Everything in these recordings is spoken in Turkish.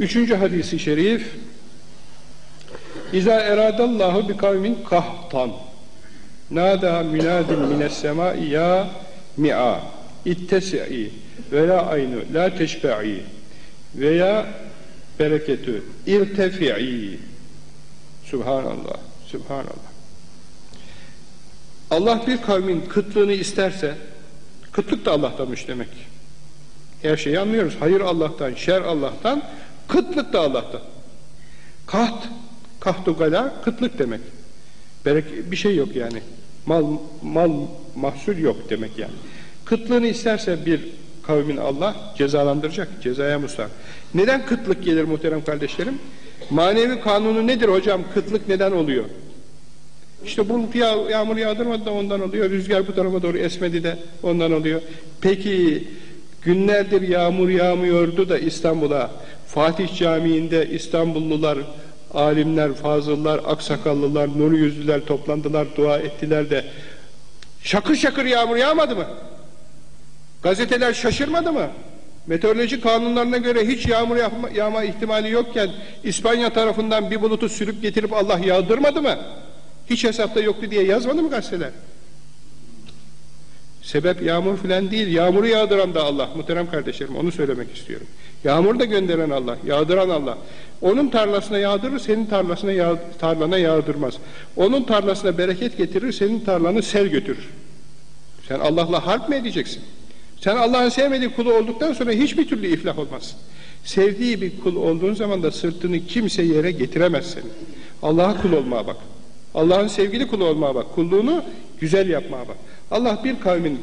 Üçüncü hadisi şerif İza eradallahu bi kavmin kahtan nada münadin mines semai ya mi'a ittesi'i ve la aynu la teşbe'i veya bereketü irtefi'i Subhanallah, Subhanallah. Allah bir kavmin kıtlığını isterse, kıtlık da Allah'tanmış demek. Her şeyi anlıyoruz. Hayır Allah'tan, şer Allah'tan, kıtlık da Allah'tan. Kaht, kahtu gala, kıtlık demek. Berek bir şey yok yani. Mal, mal mahsul yok demek yani. Kıtlığını isterse bir kavmin Allah cezalandıracak, cezaya musar. Neden kıtlık gelir muhterem kardeşlerim? Manevi kanunu nedir hocam? Kıtlık neden oluyor? İşte bulut yağ, yağmur yağdırmadı da ondan oluyor. Rüzgar bu tarafa doğru esmedi de ondan oluyor. Peki günlerdir yağmur yağmıyordu da İstanbul'a Fatih Camii'nde İstanbullular, alimler, fazıllar, aksakallılar, nur yüzlüler toplandılar, dua ettiler de şakır şakır yağmur yağmadı mı? Gazeteler şaşırmadı mı? Meteoroloji kanunlarına göre hiç yağmur yağma, yağma ihtimali yokken İspanya tarafından bir bulutu sürüp getirip Allah yağdırmadı mı? Hiç hesapta yoktu diye yazmadı mı gazeteler? Sebep yağmur filan değil, yağmuru yağdıran da Allah muhterem kardeşlerim onu söylemek istiyorum. Yağmur da gönderen Allah, yağdıran Allah. Onun tarlasına yağdırır, senin tarlasına yağ, tarlana yağdırmaz. Onun tarlasına bereket getirir, senin tarlanı sel götürür. Sen Allah'la harp mı edeceksin? Sen Allah'ın sevmediği kulu olduktan sonra hiçbir türlü iflah olmazsın. Sevdiği bir kul olduğun zaman da sırtını kimse yere getiremez seni. Allah'a kul olmaya bak. Allah'ın sevgili kulu olmaya bak. Kulluğunu güzel yapmaya bak. Allah bir kavmin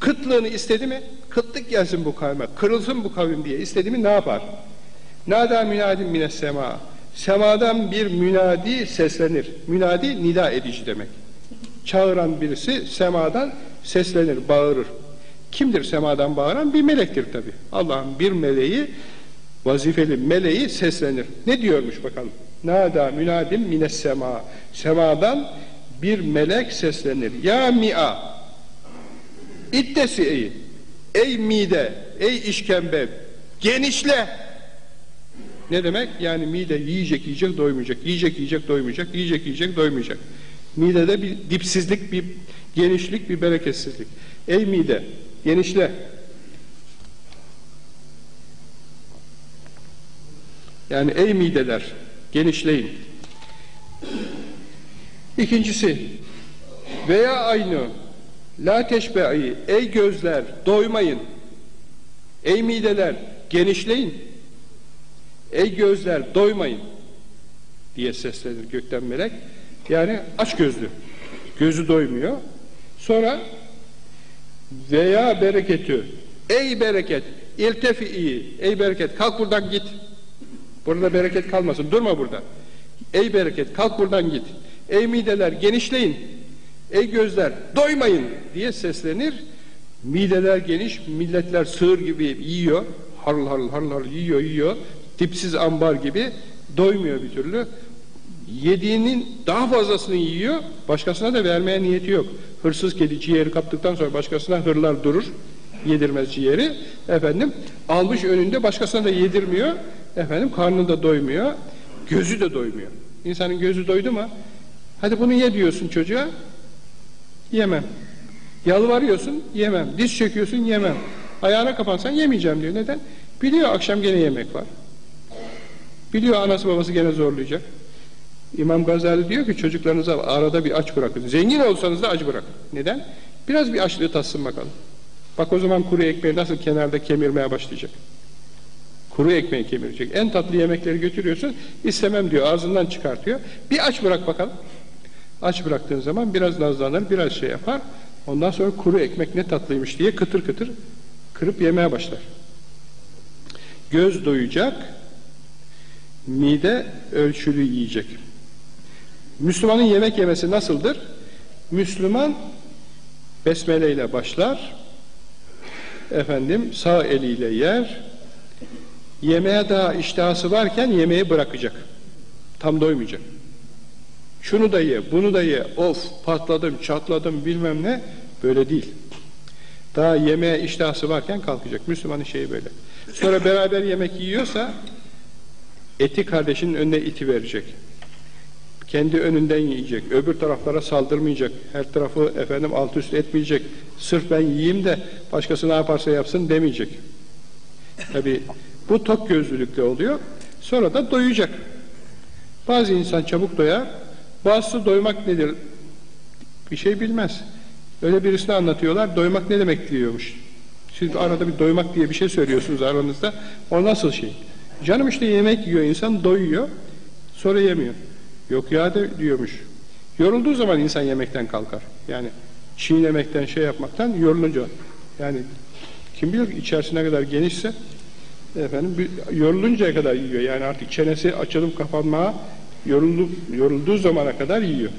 kıtlığını istedi mi? Kıtlık gelsin bu kavme, kırılsın bu kavim diye istedi mi ne yapar? Nada münadim mines sema. Semadan bir münadi seslenir. Münadi nida edici demek. Çağıran birisi semadan seslenir, bağırır. Kimdir semadan bağıran? Bir melektir tabi. Allah'ın bir meleği, vazifeli meleği seslenir. Ne diyormuş bakalım? Nada münadim mines sema. Semadan bir melek seslenir. Ya mi'a İddesi ey, ey mide, ey işkembe, genişle. Ne demek? Yani mide yiyecek yiyecek doymayacak, yiyecek yiyecek doymayacak, yiyecek yiyecek doymayacak. Midede bir dipsizlik, bir genişlik, bir bereketsizlik. Ey mide, genişle. Yani ey mideler, genişleyin. İkincisi, veya aynı, la teşbe'i, ey gözler, doymayın. Ey mideler, genişleyin. Ey gözler, doymayın diye seslenir gökten melek. Yani aç gözlü. Gözü doymuyor. Sonra veya bereketü. Ey bereket, iltefi'i, ey bereket kalk buradan git. Burada bereket kalmasın, durma burada. Ey bereket kalk buradan git. Ey mideler genişleyin. Ey gözler doymayın diye seslenir. Mideler geniş, milletler sığır gibi yiyor. Harıl harıl harıl harıl yiyor yiyor. Tipsiz ambar gibi doymuyor bir türlü. Yediğinin daha fazlasını yiyor, başkasına da vermeye niyeti yok. Hırsız kedi ciğeri kaptıktan sonra başkasına hırlar durur, yedirmez ciğeri. Efendim, almış önünde başkasına da yedirmiyor. Efendim, karnı da doymuyor, gözü de doymuyor. İnsanın gözü doydu mu, hadi bunu ye diyorsun çocuğa, yemem. Yalvarıyorsun, yemem. Diz çöküyorsun, yemem. Ayağına kapansan yemeyeceğim diyor. Neden? Biliyor akşam gene yemek var. Biliyor anası babası gene zorlayacak. İmam Gazali diyor ki çocuklarınıza arada bir aç bırakın. Zengin olsanız da aç bırakın. Neden? Biraz bir açlığı tatsın bakalım. Bak o zaman kuru ekmeği nasıl kenarda kemirmeye başlayacak. Kuru ekmeği kemirecek. En tatlı yemekleri götürüyorsun. istemem diyor. Ağzından çıkartıyor. Bir aç bırak bakalım. Aç bıraktığın zaman biraz nazlanır, biraz şey yapar. Ondan sonra kuru ekmek ne tatlıymış diye kıtır kıtır kırıp yemeye başlar. Göz doyacak, mide ölçülü yiyecek. Müslümanın yemek yemesi nasıldır? Müslüman besmele ile başlar, efendim sağ eliyle yer, yemeğe daha iştahası varken yemeği bırakacak. Tam doymayacak. Şunu da ye, bunu da ye, of patladım, çatladım bilmem ne, böyle değil. Daha yemeğe iştahası varken kalkacak. Müslümanın şeyi böyle. Sonra beraber yemek yiyorsa eti kardeşinin önüne iti verecek. Kendi önünden yiyecek. Öbür taraflara saldırmayacak. Her tarafı efendim alt üst etmeyecek. Sırf ben yiyeyim de başkası ne yaparsa yapsın demeyecek. Tabi bu tok gözlülükle oluyor. Sonra da doyacak. Bazı insan çabuk doyar. Bazısı doymak nedir? Bir şey bilmez. Öyle birisine anlatıyorlar. Doymak ne demek diyormuş. Siz arada bir doymak diye bir şey söylüyorsunuz aranızda. O nasıl şey? Canım işte yemek yiyor insan doyuyor. Sonra yemiyor. Yok ya de diyormuş. Yorulduğu zaman insan yemekten kalkar. Yani çiğnemekten şey yapmaktan yorulunca. Yani kim bilir içerisine kadar genişse efendim yoruluncaya kadar yiyor. Yani artık çenesi açılıp kapanmaya yoruldu, yorulduğu zamana kadar yiyor.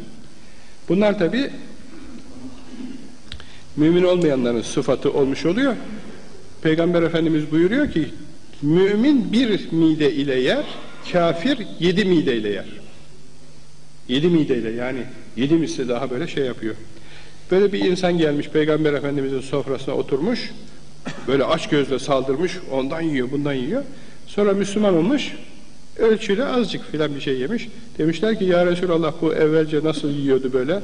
Bunlar tabi mümin olmayanların sıfatı olmuş oluyor. Peygamber Efendimiz buyuruyor ki mümin bir mide ile yer, kafir yedi mide ile yer. Yedi mideyle yani yedi misli daha böyle şey yapıyor. Böyle bir insan gelmiş Peygamber Efendimizin sofrasına oturmuş. Böyle aç gözle saldırmış. Ondan yiyor, bundan yiyor. Sonra Müslüman olmuş. Ölçüyle azıcık filan bir şey yemiş. Demişler ki ya Resulallah bu evvelce nasıl yiyordu böyle?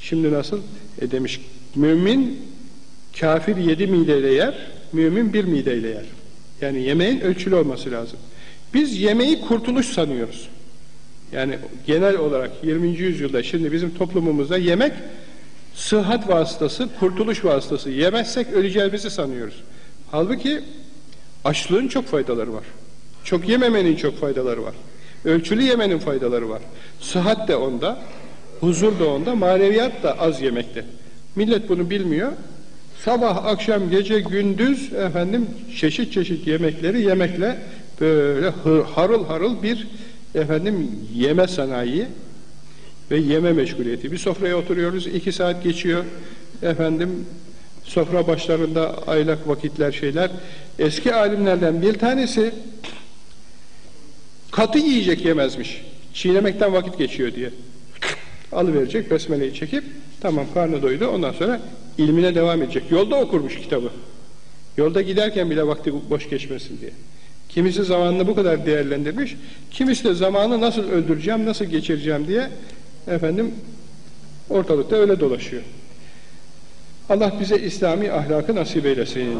Şimdi nasıl? E demiş mümin kafir yedi mideyle yer, mümin bir mideyle yer. Yani yemeğin ölçülü olması lazım. Biz yemeği kurtuluş sanıyoruz. Yani genel olarak 20. yüzyılda şimdi bizim toplumumuzda yemek sıhhat vasıtası, kurtuluş vasıtası. Yemezsek öleceğimizi sanıyoruz. Halbuki açlığın çok faydaları var. Çok yememenin çok faydaları var. Ölçülü yemenin faydaları var. Sıhhat de onda, huzur da onda, maneviyat da az yemekte. Millet bunu bilmiyor. Sabah, akşam, gece, gündüz efendim çeşit çeşit yemekleri yemekle böyle harıl harıl bir efendim yeme sanayi ve yeme meşguliyeti. Bir sofraya oturuyoruz, iki saat geçiyor. Efendim sofra başlarında aylak vakitler şeyler. Eski alimlerden bir tanesi katı yiyecek yemezmiş. Çiğnemekten vakit geçiyor diye. Alıverecek, besmeleyi çekip tamam karnı doydu ondan sonra ilmine devam edecek. Yolda okurmuş kitabı. Yolda giderken bile vakti boş geçmesin diye. Kimisi zamanını bu kadar değerlendirmiş, kimisi de zamanı nasıl öldüreceğim, nasıl geçireceğim diye efendim ortalıkta öyle dolaşıyor. Allah bize İslami ahlakı nasip eylesin.